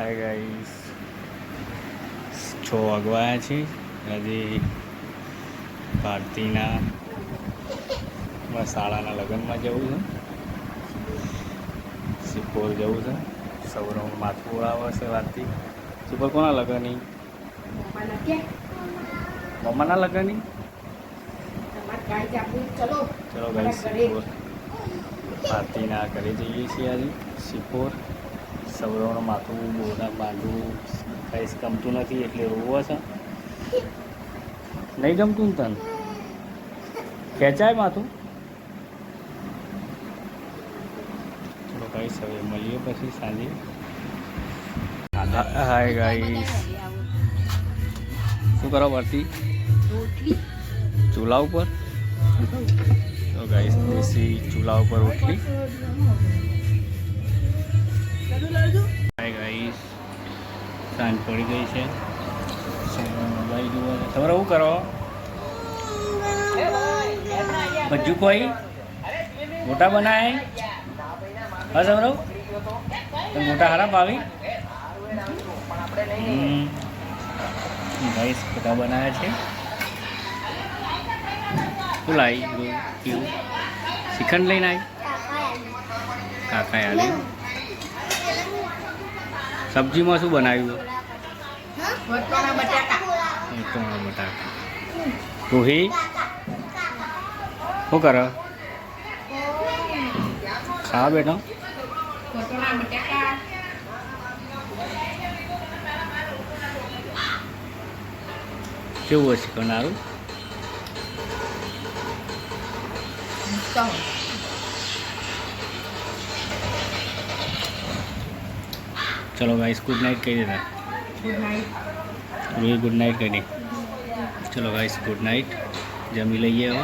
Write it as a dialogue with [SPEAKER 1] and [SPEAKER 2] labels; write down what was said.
[SPEAKER 1] Hi guys છ વાગવાયા છે. હજી ભારતીના શાળાના લગ્નમાં જવું છે. સિપોર જવું છે. સૌરવ માથું ઓળાવે છે વાતથી સિપોર કોના લગ્નની? મમ્માના લગ્નની? ચલો ગાઈસ સિપોર ભારતીના ઘરે જઈએ છીએ આજે. સિપોર સૌરવનું માથું બોરા બાંધવું કંઈ ગમતું નથી એટલે રોવો છે. નહીં ગમતું ને તને? ખેંચાય માથું? ચલો કઈ હવે મળીએ પછી સાંજે. હાય ગાઈસ શું કરો વર્તી? ચૂલા ઉપર? તો ગાઈસ દેશી ચૂલા ઉપર રોટલી. હાય ગાઈસ સાંજ પડી ગઈ છે. મોબાઈલ જુઓ. તમારે શું કરો? બજુ કોઈ મોટા બનાય. હા સમરવ મોટા હારા ભાવી. ગાઈસ મોટા બનાવ્યા છે. શું લાવી કેવું શ્રીખંડ લઈને આવી કાકા આલી. સબ્જીમાં શું બનાવ્યું
[SPEAKER 2] વટવાના બટાકા
[SPEAKER 1] ટોણા બટાકા રોહી શું કરે ખા બેઠો
[SPEAKER 2] વટવાના બટાકા
[SPEAKER 1] કેવું હશે કરનારું ચલો ગાઈસ ગુડ નાઇટ કહી દેતા.
[SPEAKER 2] Good night
[SPEAKER 1] Rohi good night કહી દે ચલો ગાઈસ ગુડ નાઇટ જમી લઈએ હવે.